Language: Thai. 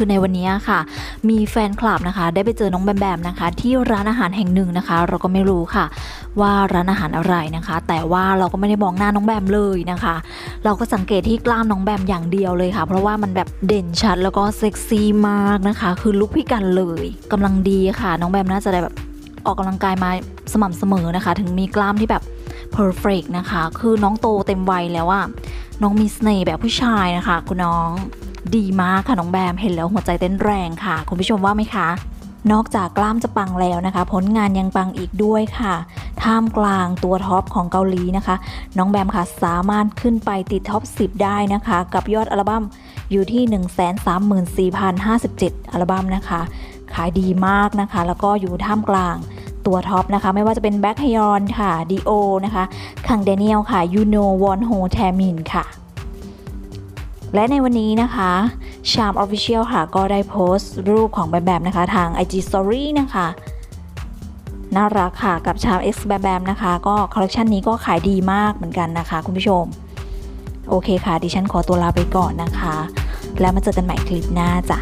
คือในวันนี้ค่ะ มีแฟนคลับนะคะ ได้ไปเจอน้องแบมแบมนะคะ ที่ร้านอาหารแห่งหนึ่งนะคะ เราก็ไม่รู้ค่ะ ว่าร้านอาหารอะไรนะคะ แต่ว่าเราก็ไม่ได้มองหน้าน้องแบมเลยนะคะ เราก็สังเกตที่กล้ามน้องแบมอย่างเดียวเลยค่ะ เพราะว่ามันแบบเด่นชัดแล้วก็เซ็กซี่มากนะคะ คือลุคพี่กันเลยกำลังดีค่ะ น้องแบมน่าจะได้แบบออกกำลังกายมาสม่ำเสมอนะคะ ถึงมีกล้ามที่แบบ perfect นะคะ คือน้องโตเต็มวัยแล้วอะน้องมีเสน่ห์แบบผู้ชายนะคะ คุณน้อง ดีมากค่ะน้องแบมเห็นแล้วหัวใจเต้นแรงค่ะ คุณผู้ชมว่าไหมคะ นอกจากกล้ามจะปังแล้วนะคะ ผลงานยังปังอีกด้วยค่ะ ท่ามกลางตัวท็อปของเกาหลีนะคะ น้องแบมค่ะสามารถขึ้นไปติดท็อป 10 ได้นะคะ กับยอดอัลบั้มอยู่ที่ 134,057 อัลบั้มนะคะ ขายดีมากนะคะ แล้วก็อยู่ท่ามกลางตัวท็อปนะคะ ไม่ว่าจะเป็นแบ็คฮยอนค่ะดีโอนะคะคังเดเนียลค่ะยูโนวอนโฮแทมินค่ะ และในวันนี้นะคะชามออฟฟิเชียลค่ะ ก็ได้โพสต์รูปของแบมแบมนะคะ ทาง IG Story นะคะ น่ารักค่ะ กับชาม X แบมแบมนะคะ ก็คอลเลคชันนี้ก็ขายดีมากเหมือนกันนะคะ คุณผู้ชม โอเคค่ะ ดิฉันขอตัวลาไปก่อนนะคะ แล้วมาเจอกันใหม่คลิปหน้าจ้ะ